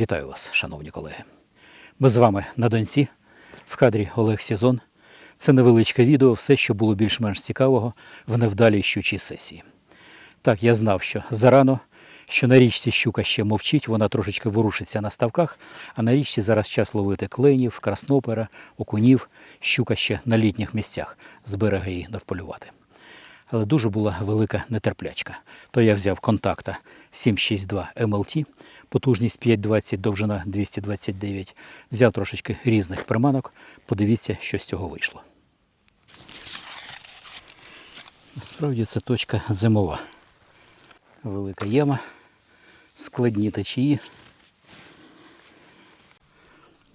Вітаю вас, шановні колеги. Ми з вами на Донці, в кадрі Олег Сізон. Це невеличке відео, все, що було більш-менш цікавого в невдалій щучій сесії. Так, я знав, що зарано, що на річці щука ще мовчить, вона трошечки ворушиться на ставках, а на річці зараз час ловити кленів, краснопера, окунів, щука ще на літніх місцях, з берега її не вполювати. Але дуже була велика нетерплячка. То я взяв контакта 762 MLT, потужність 520, довжина 229. Взяв трошечки різних приманок. Подивіться, що з цього вийшло. Насправді це точка зимова. Велика яма, складні течії.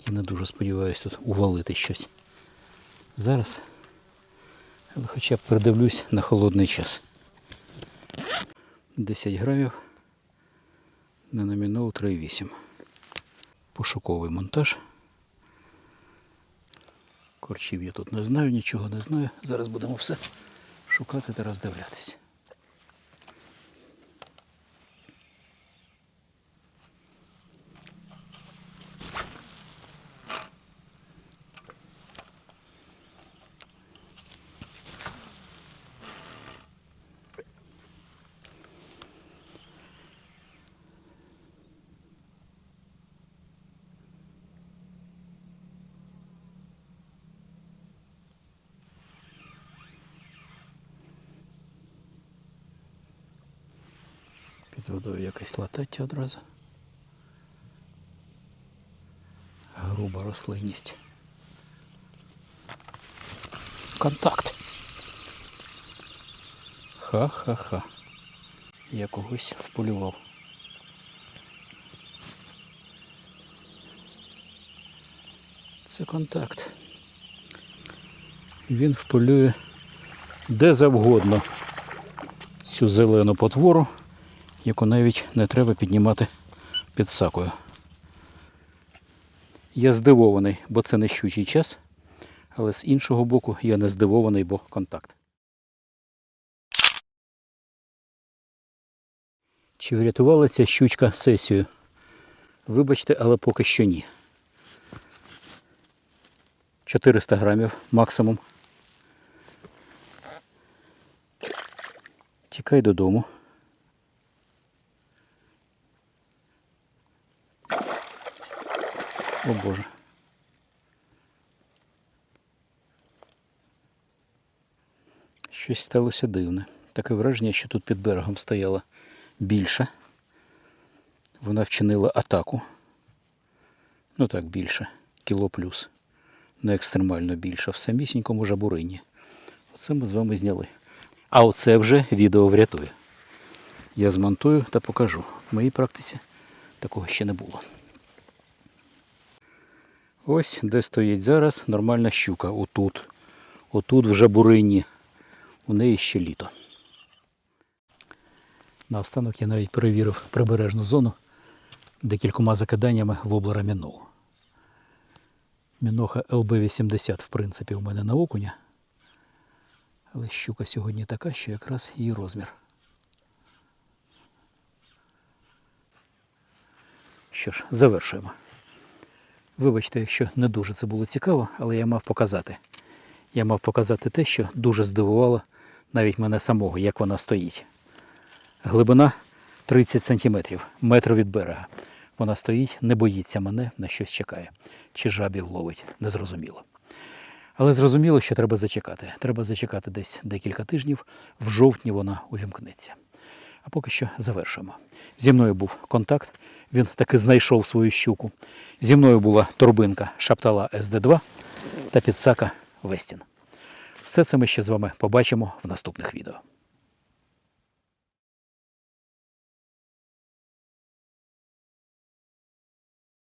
Я не дуже сподіваюся тут увалити щось. Зараз але хоча б передивлюсь на холодний час. 10 грамів на номінал 3,8. Пошуковий монтаж. Корчів я тут не знаю, нічого не знаю. Зараз будемо все шукати та роздивлятись. Під водою якась латаття одразу. Груба рослинність. Контакт. Ха-ха-ха. Я когось вполював. Це контакт. Він вполює де завгодно цю зелену потвору, яку навіть не треба піднімати під сакою. Я здивований, бо це не щучий час, але з іншого боку я не здивований, бо контакт. Чи врятувала ця щучка сесію? Вибачте, але поки що ні. 400 грамів максимум. Тікай додому. О Боже. Щось сталося дивне. Таке враження, що тут під берегом стояла більше. Вона вчинила атаку. Ну так, більше, кіло плюс. Не екстремально більше, в самісінькому жабурині. Оце ми з вами зняли. А оце вже відео врятує. Я змонтую та покажу. В моїй практиці такого ще не було. Ось де стоїть зараз нормальна щука. Отут. Отут в жабурині. У неї ще літо. Наостанок я навіть перевірив прибережну зону декількома закиданнями воблера міноу. Міноха ЛБ-80, в принципі, у мене на окуня. Але щука сьогодні така, що якраз її розмір. Що ж, завершуємо. Вибачте, якщо не дуже це було цікаво, але я мав показати. Я мав показати те, що дуже здивувало навіть мене самого, як вона стоїть. Глибина 30 см, метр від берега. Вона стоїть, не боїться мене, на щось чекає. Чи жабів ловить, незрозуміло. Але зрозуміло, що треба зачекати. Треба зачекати десь декілька тижнів, в жовтні вона увімкнеться. А поки що завершуємо. Зі мною був контакт, він таки знайшов свою щуку. Зі мною була торбинка Шаптала СД2 та підсака Вестін. Все це ми ще з вами побачимо в наступних відео.